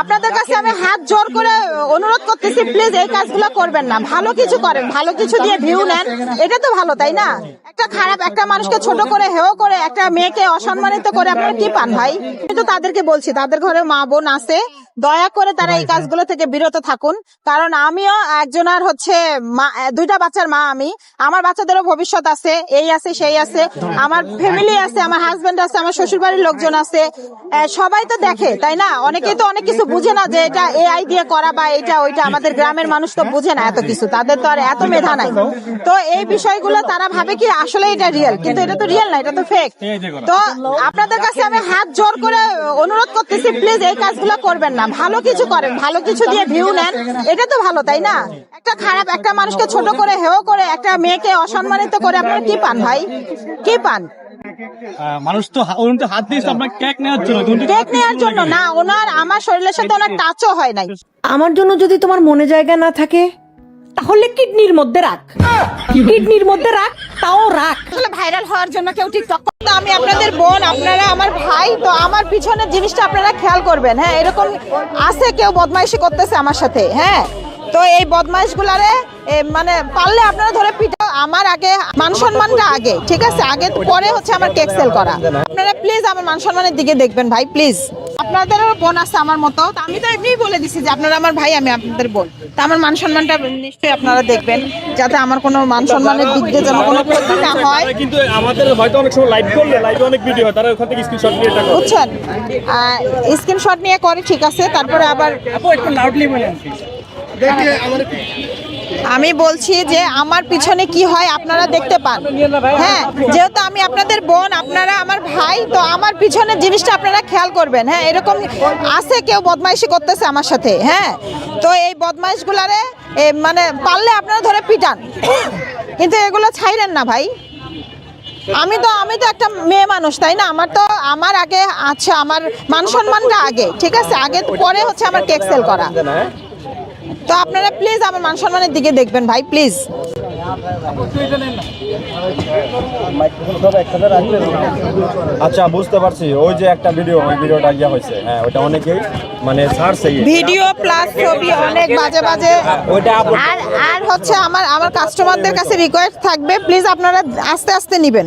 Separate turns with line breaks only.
আপনাদের কাছে আমি হাত জোর করে অনুরোধ করতেছি প্লিজ এই কাজগুলো করবেন না। ভালো কিছু করেন, ভালো কিছু দিয়ে ভিউ নেন। এটা তো ভালো, তাই না? একটা খারাপ, একটা মানুষকে ছোট করে হেও করে, একটা মেয়েকে অসম্মানিত করে আপনারা কি পান ভাই? আমি তো তাদেরকে বলছি, তাদের ঘরে মা বোন আছে। দয়া করে তারা এই কাজগুলো থেকে বিরত থাকুন। কারণ আমিও একজনের হচ্ছে দুইটা বাচ্চার মা আমি। আমার বাচ্চাদেরও ভবিষ্যৎ আছে এই আছে সেই আছে। আমার ফ্যামিলি আছে আমার হাজবেন্ড আছে আমার শ্বশুর বাড়ির লোকজন আছে। সবাই তো দেখে তাই না? অনেকেই তো অনেক কিছু বুঝে না যে এটা এআই দিয়ে করা বা এটা ওইটা আমাদের গ্রামের মানুষ তো বুঝে না এত কিছু। তাদের তো আর এত মেধা নাই। তো এই বিষয়গুলো তারা ভাবে কি আসলে এটা রিয়েল কিন্তু এটা তো রিয়েল না এটা তো ফেক তো আপনাদের কাছে আমি হাত জোর করে অনুরোধ করতেছি প্লিজ এই কাজগুলো করবেন না। ভালো কিছু করেন ভালো কিছু দিয়ে ভিউ নেন এটা তো ভালো তাই না? একটা খারাপ একটা মানুষকে ছোট করে হেও করে একটা মেয়েকে অসম্মানিত করে আপনারা কি পান ভাই? কি পান?
মানুষ তো হা- উনি তো হাত দিয়েছে আপনার কেক নেওয়ার জন্য
কেক নেওয়ার জন্য না ওনার আমার শরীরের সাথে ওনার টাচও হয় নাই।
আমার জন্য যদি তোমার মনে জায়গা না থাকে তাহলে কিডনির মধ্যে রাখ। কিডনির মধ্যে রাখ। তাও রাখ।
আসলে ভাইরাল হওয়ার জন্য কেউ টিকটক আমি আপনাদের বোন, আপনারা আমার ভাই, তো আমার পিছনের জিনিসটা আপনারা খেয়াল করবেন হ্যাঁ? এরকম আছে কেউ বদমাইশি করতেছে আমার সাথে হ্যাঁ? তো এই বদমাইশ গুলারে মানে পারলে আপনারা ধরে পিটা আমার আগে মান সম্মানটা আগে, ঠিক আছে? আগে পরে হচ্ছে আমার কেক সেল করা। আপনারা প্লিজ আমার মান সম্মানের দিকে দেখবেন ভাই প্লিজ আপনাদেরও বোন আছে আমার মতো আমি তো এমনিই বলে দিছি যে আপনারা আমার ভাই আমি আপনাদের বোন। তা আমার মান সম্মানটা নিশ্চয়ই আপনারা দেখবেন যাতে আমার কোনো মান সম্মানের দিক দিয়ে যেন কোনো ক্ষতি না হয়।
কিন্তু আমাদের হয়তো অনেক সময় লাইভ করলে লাইভে অনেক ভিডিও হয় তারা ওখান থেকে স্ক্রিনশট নিয়ে টাকা
বুঝছেন? স্ক্রিনশট নিয়ে করে ঠিক আছে তারপরে আবার
আপু একটু লাউডলি বলেন।
আমি বলছি যে আমার পিছনে কি হয় আপনারা দেখতে পান। হ্যাঁ যেহেতু আমি আপনাদের বোন, আপনারা আমার ভাই, তো আমার পিছনে জিনিসটা আপনারা খেয়াল করবেন। হ্যাঁ এরকম আছে কেউ বদমাইশি করতেছে আমার সাথে। হ্যাঁ তো এই বদমাইশগুলারে মানে পারলে আপনারা ধরে পিটান। কিন্তু এগুলো ছাইরেন না ভাই। আমি তো আমি তো একটা মেয়ে মানুষ, তাই না? আমার তো, আমার আগে আছে, আমার মান সম্মানটা আগে, ঠিক আছে? আগে পরে হচ্ছে আমার কেক সেল করা। তো আপনারা প্লিজ আমার মান সম্মানের দিকে দেখবেন ভাই প্লিজ
আচ্ছা বুঝতে পারছি। ওই যে একটা ভিডিও ওই ভিডিওটা ইয়া হয়েছে। হ্যাঁ ওটা অনেকেই মানে ছাড়ছে।
ভিডিও প্লাস ছবি অনেক বাজে বাজে।
ওইটা
আর আর হচ্ছে আমার আমার কাস্টমারদের কাছে রিকোয়েস্ট থাকবে। প্লিজ আপনারা আস্তে আস্তে নেবেন।